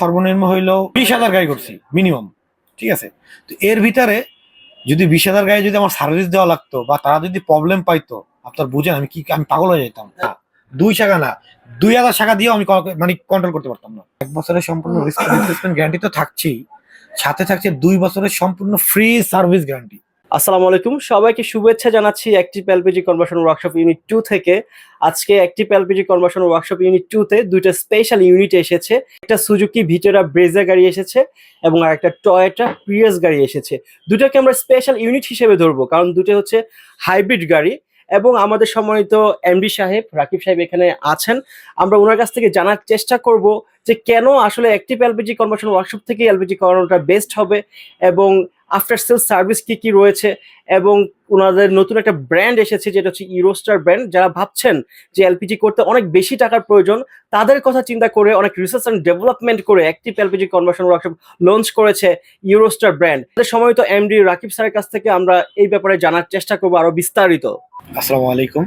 সর্বনিম্ন হইল বিশ হাজার গাড়ি করছি মিনিমাম ঠিক আছে? তো এর ভিতরে যদি বিশ হাজার গাড়ি যদি আমার সার্ভিস দেওয়া লাগতো বা তারা যদি প্রবলেম পাইতো, আপনার বুঝেন আমি কি, আমি পাগল হয়ে যেতাম দুই শাখা না, দুই হাজার শাখা দিয়েও আমি মানে কন্ট্রোল করতে পারতাম না। এক বছরের সম্পূর্ণ রিপ্লেসমেন্ট গ্যারান্টি তো থাকছেই, সাথে থাকছে দুই বছরের সম্পূর্ণ ফ্রি সার্ভিস গ্যারান্টি আসসালামু আলাইকুম। সবাইকে শুভেচ্ছা জানাচ্ছি active LPG conversion workshop unit two থেকে। আজকে active LPG conversion workshop unit two তে দুইটা স্পেশাল ইউনিট এসেছে। একটা সুজুকি ভিটোরা ব্রেজা গাড়ি এসেছে এবং আর একটা টয়োটা প্রিয়াস গাড়ি এসেছে। দুটাকে আমরা স্পেশাল ইউনিট হিসেবে ধরবো, কারণ দুটো হচ্ছে হাইব্রিড গাড়ি এবং আমাদের সম্মানিত এমডি সাহেব, রাকিব সাহেব এখানে আছেন। আমরা ওনার কাছ থেকে জানার চেষ্টা করব যে কেন আসলে অ্যাক্টিভ এলপিজি কনভার্সন ওয়ার্কশপ থেকে এলপিজি করানোটা বেস্ট হবে এবং আফটার সেল সার্ভিস কি কি রয়েছে এবং ওনাদের নতুন একটা ব্র্যান্ড এসেছে যেটা হচ্ছে ইউরোস্টার ব্র্যান্ড যারা ভাবছেন যে এলপিজি করতে অনেক বেশি টাকার প্রয়োজন তাদের কথা চিন্তা করে অনেক রিসার্চ অ্যান্ড ডেভেলপমেন্ট করে active LPG conversion workshop launch করেছে ইউরোস্টার ব্র্যান্ড তাদের সময় তো এমডি রাকিব স্যারের কাছ থেকে আমরা এই ব্যাপারে জানার চেষ্টা করব আরও বিস্তারিত। আসসালামু আলাইকুম।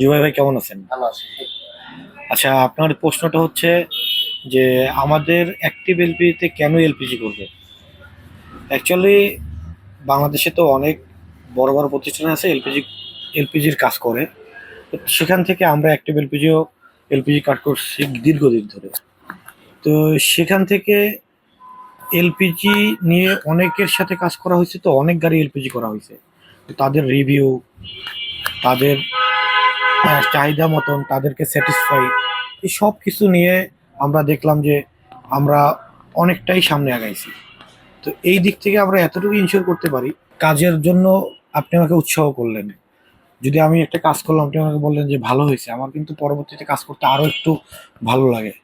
জুবাই ভাই কেমন আছেন? ভালো আছে আচ্ছা আপনার প্রশ্নটা হচ্ছে যে আমাদের অ্যাক্টিভ এলপিজিতে কেন এলপিজি করবে? অ্যাকচুয়ালি বাংলাদেশে তো অনেক বড় বড় প্রতিষ্ঠান আছে, এলপিজি, এলপিজির কাজ করে। তো সেখান থেকে আমরা অ্যাক্টিভ এলপিজিও, এলপিজি কাজ করছি দীর্ঘদিন ধরে। তো সেখান থেকে এলপিজি নিয়ে অনেকের সাথে কাজ করা হয়েছে, তো অনেক গাড়ি এলপিজি করা হয়েছে। তাদের রিভিউ তাদের চাহিদা মতন, তাদেরকে স্যাটিসফাই এই সব কিছু নিয়ে আমরা দেখলাম যে আমরা অনেকটাই সামনে আগাইছি। তো এই দিক থেকে আমরা এতটুকু ইনশিওর করতে পারি কাজের জন্য আপনি আমাকে উৎসাহ করলেন। যদি আমি একটা কাজ করলাম আপনি আমাকে বললেন যে ভালো হয়েছে। আমার কিন্তু পরবর্তীতে কাজ করতে আরও একটু ভালো লাগে।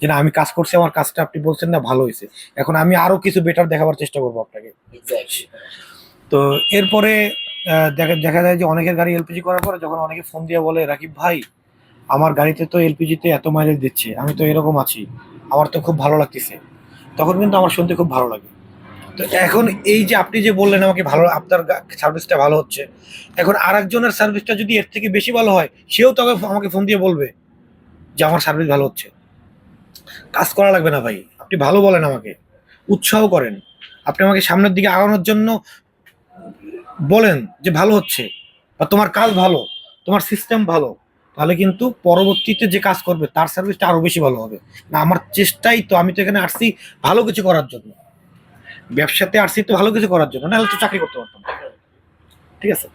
যে না আমি কাজ করছি আমার কাজটা আপনি বলছেন না ভালো হয়েছে। এখন আমি আরও কিছু বেটার দেখাবার চেষ্টা করব আপনাকে। তো এরপরে দেখা দেখা যায় যে অনেকের গাড়ি এলপিজি করার পরে যখন অনেকে ফোন দিয়ে বলে রাকিব ভাই আমার গাড়িতে তো এলপিজিতে এত মাইলেজ দিচ্ছে আমি তো এরকম আছি। আমার তো খুব ভালো লাগতেছে। তখন কিন্তু আমার শুনতে খুব ভালো লাগে। তো এখন এই যে আপনি যে বললেন আমাকে ভালো, আপনার সার্ভিসটা ভালো হচ্ছে, এখন আরেকজনের সার্ভিসটা যদি এর থেকে বেশি ভালো হয়, সেও তবে আমাকে ফোন দিয়ে বলবে যে আমার সার্ভিস ভালো হচ্ছে। কাজ করা লাগবে না ভাই, আপনি ভালো বলেন আমাকে, উৎসাহ করেন। আপনি আমাকে সামনের দিকে আগানোর জন্য বলেন যে ভালো হচ্ছে, বা তোমার কাজ ভালো, তোমার সিস্টেম ভালো, তাহলে কিন্তু পরবর্তীতে যে কাজ করবে, তার সার্ভিসটা আরও বেশি ভালো হবে। না, আমার চেষ্টাই তো, আমি তো এখানে আসছি ভালো কিছু করার জন্য। ব্যবসাতে আসছি তো ভালো কিছু করার জন্য, নাহলে তো চাকরি করতে পারতাম ঠিক আছে?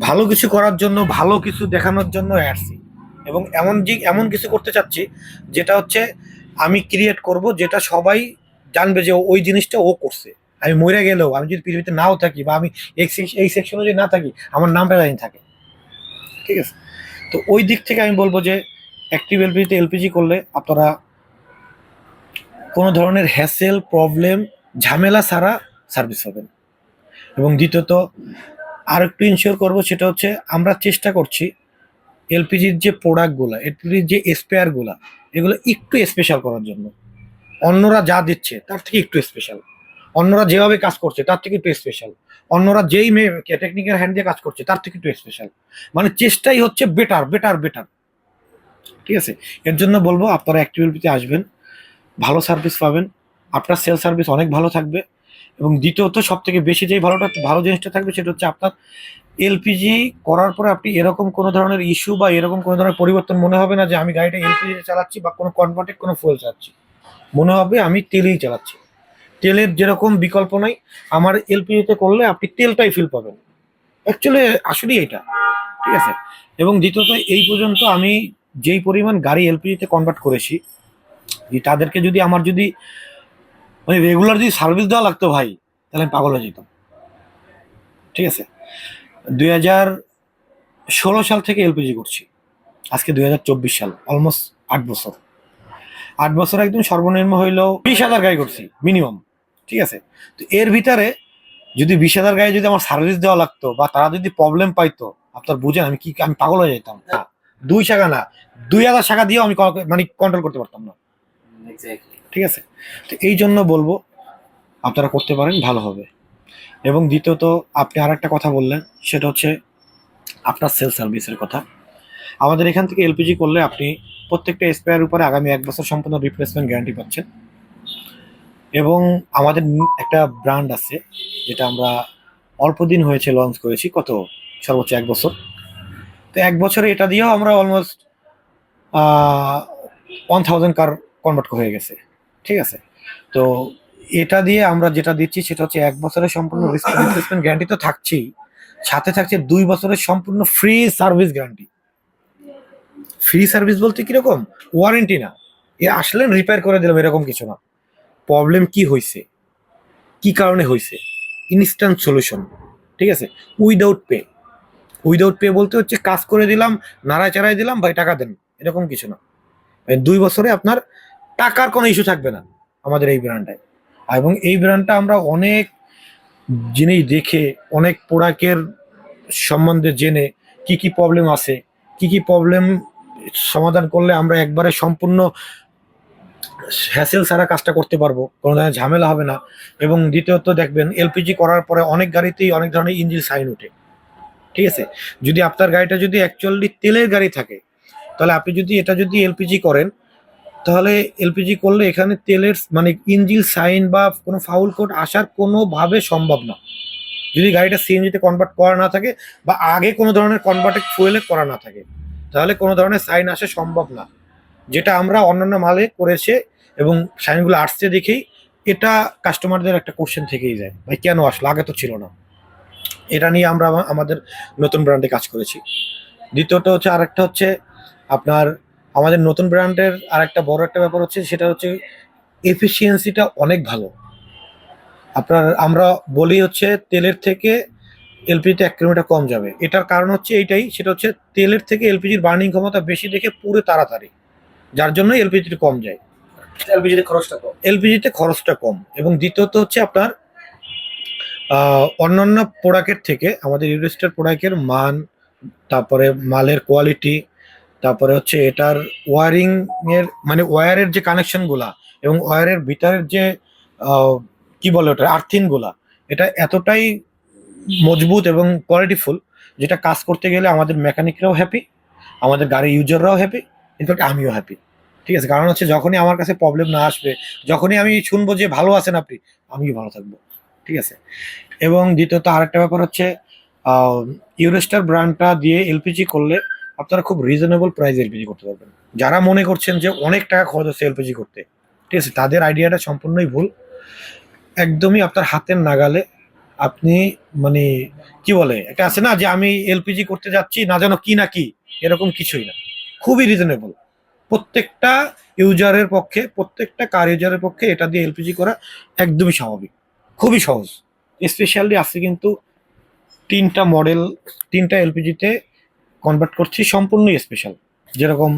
ভালো কিছু করার জন্য, ভালো কিছু দেখানোর জন্য আসছি এবং এমন যে, এমন কিছু করতে চাচ্ছি, যেটা হচ্ছে আমি ক্রিয়েট করব, যেটা সবাই জানবে যে ওই জিনিসটা ও করছে। আমি মরে গেলেও, আমি যদি পৃথিবীতে নাও থাকি বা আমি এই সেক- এই সেকশনে যদি না থাকি, আমার নামটা জানি থাকে। ঠিক আছে? তো ওই দিক থেকে আমি বলব যে অ্যাক্টিভ এলপিজিতে এলপিজি করলে আপনারা কোনো ধরনের হ্যাসেল প্রবলেম ঝামেলা ছাড়া সার্ভিস পাবেন এবং দ্বিতীয়ত আর একটু ইনশিওর করব সেটা হচ্ছে, আমরা চেষ্টা করছি এলপিজির যে প্রোডাক্টগুলো, এলপিজির যে স্পেয়ারগুলো, এগুলো একটু স্পেশাল করার জন্য। অন্যরা যা দিচ্ছে, তার থেকে একটু স্পেশাল অন্যরা যেভাবে কাজ করছে, তার থেকে একটু স্পেশাল অন্যরা যেই মেয়ে টেকনিক্যাল হ্যান্ড দিয়ে কাজ করছে, তার থেকে একটু স্পেশাল মানে চেষ্টাই হচ্ছে বেটার বেটার বেটার ঠিক আছে? এর জন্য বলব, আপনারা অ্যাক্টিভিটিতে আসবেন, ভালো সার্ভিস পাবেন। আপনার সেল সার্ভিস অনেক ভালো থাকবে। এবং দ্বিতীয়ত সব থেকে বেশি যেই ভালোটা ভালো জিনিসটা থাকবে সেটা হচ্ছে আপনার এলপিজি করার পরে আপনি এরকম কোনো ধরনের ইস্যু বা এরকম কোনো ধরনের পরিবর্তন মনে হবে না যে আমি গাড়িটা এলপিজি চালাচ্ছি বা কোনো কনভার্টেড কোনো ফুয়েল চালাচ্ছি। মনে হবে আমি তেলেই চালাচ্ছি। তেলের যেরকম বিকল্প নাই, আমার এলপিজিতে করলে আপনি তেলটাই ফিল পাবেন। অ্যাকচুয়ালি আসলেই এটা, ঠিক আছে? এবং দ্বিতীয়ত এই পর্যন্ত আমি যেই পরিমাণ গাড়ি এলপিজিতে কনভার্ট করেছি তাদেরকে যদি আমার যদি মানে রেগুলার যদি সার্ভিস দেওয়া লাগতো ভাই, তাহলে আমি পাগল হয়ে যেতাম। ঠিক আছে? দুই হাজার ষোলো সাল থেকে এলপিজি করছি। আজকে দুই হাজার চব্বিশ সাল অলমোস্ট আট বছর। আট বছর একদম সর্বনিম্ন হইল বিশ হাজার গাড়ি করছি মিনিমাম ঠিক আছে? তো এর ভিতরে যদি বিশ হাজার গাড়ি যদি আমার সার্ভিস দেওয়া লাগতো বা তারা যদি প্রবলেম পাইতো, আপনার বুঝেন আমি কি, আমি পাগল হয়ে যেতাম। দুই টাকা না, দুই হাজার শাখা দিয়েও আমি মানে কন্ট্রোল করতে পারতাম না। ঠিক আছে? তো এই জন্য বলব, আপনারা করতে পারেন, ভালো হবে। এবং দ্বিতীয়ত, আপনি আর একটা কথা বললেন, সেটা হচ্ছে আপনার সেল সার্ভিসের কথা। আমাদের এখান থেকে এলপিজি করলে আপনি প্রত্যেকটা স্পেয়ার উপরে আগামী এক বছর সম্পূর্ণ রিপ্লেসমেন্ট গ্যারান্টি পাচ্ছেন। এবং আমাদের একটা ব্র্যান্ড আছে, যেটা আমরা অল্প দিন হয়েছে লঞ্চ করেছি, কত? সর্বোচ্চ এক বছর। তো এক বছরে এটা দিয়েও আমরা almost one thousand car convert হয়ে গেছে। ঠিক আছে? তো এটা দিয়ে আমরা যেটা দিচ্ছি সেটা হচ্ছে এক বছরের সম্পূর্ণ রিস্ক রিপ্লেসমেন্ট গ্যারান্টি তো থাকছেই। সাথে থাকছে দুই বছরের সম্পূর্ণ free service guarantee free service বলতে কীরকম ওয়ারেন্টি না। এ আসলেন রিপেয়ার করে দিলাম, এরকম কিছু না। প্রবলেম কি হয়েছে কি কারণে হয়েছে ইনস্ট্যান্ট সলিউশন ঠিক আছে? উইদাউট পে উইদাউট পে বলতে হচ্ছে কাজ করে দিলাম নাড়ায় চাড়াই দিলাম, ভাই টাকা দেন। এরকম কিছু না। দুই বছরে আপনার টাকার কোনো ইস্যু থাকবে না আমাদের এই ব্র্যান্ডটায় এবং এই ব্র্যান্ডটা আমরা অনেক জিনিস দেখে, অনেক প্রোডাক্টের সম্বন্ধে জেনে কি কি প্রবলেম আছে, কি কি প্রবলেম সমাধান করলে আমরা একবারে সম্পূর্ণ হ্যাসেল ছাড়া কাজটা করতে পারব, কোনো ধরনের ঝামেলা হবে না। এবং দ্বিতীয়ত দেখবেন এলপিজি করার পরে অনেক গাড়িতেই অনেক ধরনের ইঞ্জিন সাইন ওঠে। ঠিক আছে? যদি আপনার গাড়িটা যদি অ্যাকচুয়ালি তেলের গাড়ি থাকে, তাহলে আপনি যদি এটা যদি এলপিজি করেন তাহলে এলপিজি করলে এখানে তেলের মানে ইঞ্জিল সাইন বা কোনো ফাউল কোড আসার কোনোভাবে সম্ভব না। যদি গাড়িটা সিএনজিতে কনভার্ট করা না থাকে বা আগে কোনো ধরনের কনভার্টে ফুয়েলে করা না থাকে, তাহলে কোনো ধরনের সাইন আসা সম্ভব না। যেটা আমরা অন্যান্য মালে করেছে এবং সাইনগুলো আসছে দেখেই এটা কাস্টমারদের একটা কোশ্চেন থেকেই যায়, ভাই, কেন আসলো? আগে তো ছিল না। এটা নিয়ে আমরা আমাদের নতুন ব্র্যান্ডে কাজ করেছি। দ্বিতীয়টা হচ্ছে আরেকটা হচ্ছে আপনার আমাদের নতুন ব্র্যান্ডের আর একটা বড় একটা ব্যাপার হচ্ছে সেটা হচ্ছে এফিসিয়েন্সিটা অনেক ভালো। আপনার আমরা বলি হচ্ছে তেলের থেকে এলপিজিতে এক কিলোমিটার কম যাবে। এটার কারণ হচ্ছে এইটাই সেটা হচ্ছে তেলের থেকে এলপিজির বার্নিং ক্ষমতা বেশি দেখে পুরো তাড়াতাড়ি। যার জন্য এলপিজিটা কম যায়। এলপিজিতে খরচটা কম। এলপিজিতে খরচটা কম। এবং দ্বিতীয়ত হচ্ছে আপনার অন্যান্য প্রোডাক্টের থেকে আমাদের ইউরেস্টার প্রোডাক্টের মান তারপরে মালের কোয়ালিটি তারপরে হচ্ছে এটার ওয়ারিং এর মানে ওয়্যারের যে কানেকশনগুলা এবং ওয়্যারের ভিতরের যে কি বলে ওটা আর্থিনগুলা এটা এতটাই মজবুত এবং কোয়ালিটিফুল যেটা কাজ করতে গেলে আমাদের মেকানিকরাও হ্যাপি আমাদের গাড়ির ইউজাররাও হ্যাপি ইনফ্যাক্ট আমিও হ্যাপি ঠিক আছে, কারণ হচ্ছে যখনই আমার কাছে প্রবলেম না আসবে, যখনই আমি শুনব যে ভালো আছেন আপনি, আমিও ভালো থাকব। ঠিক আছে? এবং দ্বিতীয়ত আরেকটা ব্যাপার হচ্ছে ইউরেস্টার ব্র্যান্ডটা দিয়ে এলপিজি করলে আপনারা খুব রিজনেবল প্রাইসে এলপিজি করতে পারবেন। যারা মনে করছেন যে অনেক টাকা খরচ হচ্ছে এলপিজি করতে, ঠিক আছে, তাদের আইডিয়াটা সম্পূর্ণই ভুল। একদমই আপনার হাতের নাগালে আপনি মানে কি বলে, একটা আছে না যে আমি এলপিজি করতে যাচ্ছি, না যেন কি না কি, এরকম কিছুই না। খুবই রিজনেবল প্রত্যেকটা ইউজারের পক্ষে, প্রত্যেকটা কার ইউজারের পক্ষে এটা দিয়ে এলপিজি করা একদমই স্বাভাবিক। খুবই সহজ। স্পেশালি আজকে কিন্তু তিনটা মডেল তিনটা এলপিজিতে কনভার্ট করছি সম্পূর্ণই স্পেশাল যেরকম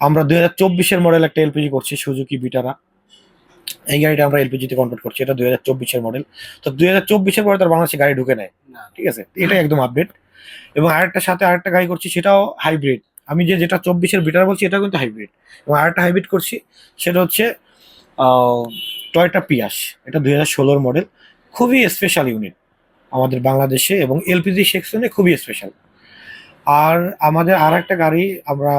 আমরা দুই হাজার চব্বিশের মডেল একটা এলপিজি করছি সুজুকি বিটারা এই গাড়িটা আমরা এলপিজিতে কনভার্ট করছি এটা দুই হাজার চব্বিশের মডেল তো দুই হাজার চব্বিশের পরে তার বাংলাদেশে গাড়ি ঢুকে নেয় না। ঠিক আছে? এটা একদম আপডেট এবং আরেকটার সাথে আরেকটা গাড়ি করছি সেটাও হাইব্রিড আমি যে যেটা চব্বিশের বিটার বলছি এটা কিন্তু হাইব্রিড এবং আরেকটা হাইব্রিড করছি সেটা হচ্ছে টয়টা পিয়াস এটা দুই হাজার ষোলোর মডেল খুবই স্পেশাল ইউনিট আমাদের বাংলাদেশে এবং এলপিজি সেকশনে খুবই স্পেশাল আর আমাদের আর একটা গাড়ি আমরা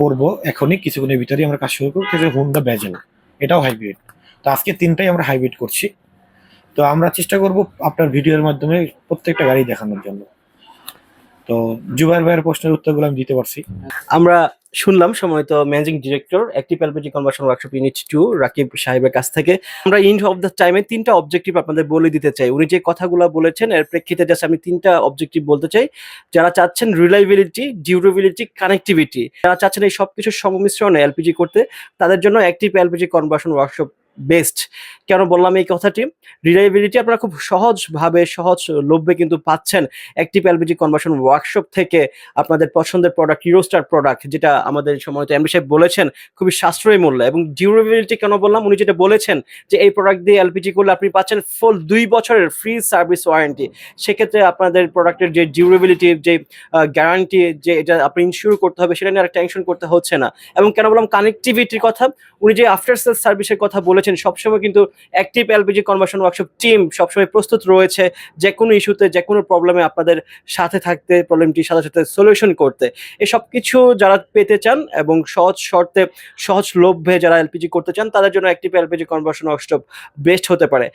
করব এখনই, কিছুক্ষণের ভিতরেই আমরা কাজ শুরু করব, সেটা হুন্ডা ব্যাজেল এটাও হাইব্রিড তো আজকে তিনটাই আমরা হাইব্রিড করছি। তো আমরা চেষ্টা করব আপনার ভিডিওর মাধ্যমে প্রত্যেকটা গাড়ি দেখানোর জন্য। তো জুবাইর ভাইয়ের প্রশ্নের উত্তরগুলো আমি দিতে পারছি। আমরা শুনলাম সময়ত managing director active LPG conversion workshop unit two Rakib সাহেবের কাছ থেকে। আমরা ইন্ড অফ দ্য টাইমে তিনটা অবজেক্টিভ আপনাদের বলে দিতে চাই। উনি যে কথাগুলো বলেছেন, এর প্রেক্ষিতে জাস্ট আমি তিনটা অবজেক্টিভ বলতে চাই। যারা চাচ্ছেন রিলাইবিলিটি ডিউরেবিলিটি কানেক্টিভিটি যারা চাচ্ছেন এই সব সবকিছুর সংমিশ্রণে এলপিজি করতে, তাদের জন্য active LPG conversion workshop best কেন বললাম এই কথাটি? রিলাইবিলিটি আপনারা খুব সহজভাবে, সহজ লভ্যে কিন্তু পাচ্ছেন অ্যাক্টিভ এলপিজি কনভার্সন ওয়ার্কশপ থেকে আপনাদের পছন্দের প্রোডাক্ট ইউরোস্টার প্রোডাক্ট যেটা আমাদের সময় এমডি সাহেব বলেছেন, খুবই সাশ্রয়ী মূল্যে। এবং ডিউরেবিলিটি কেন বললাম? উনি যেটা বলেছেন যে এই প্রোডাক্ট দিয়ে এলপিজি করলে আপনি পাচ্ছেন ফুল দুই বছরের ফ্রি সার্ভিস ওয়ারেন্টি সেক্ষেত্রে আপনাদের প্রোডাক্টের যে ডিউরেবিলিটি যে গ্যারান্টি যে এটা আপনি ইনশিওর করতে হবে, সেটা নিয়ে আর টেনশন করতে হচ্ছে না। এবং কেন বললাম কানেক্টিভিটির কথা? উনি যে আফটার সেল সার্ভিসের কথা বলেছেন করেছেন সবসময় কিন্তু active LPG conversion workshop team সবসময় প্রস্তুত রয়েছে যে কোনো ইস্যুতে যে কোনো প্রবলেমে আপনাদের সাথে থাকতে প্রবলেমটির সাথে সাথে সলিউশন করতে। এসব কিছু যারা পেতে চান এবং সহজ শর্তে, সহজ লভ্যে যারা এলপিজি করতে চান, তাদের জন্য active LPG conversion workshop best হতে পারে।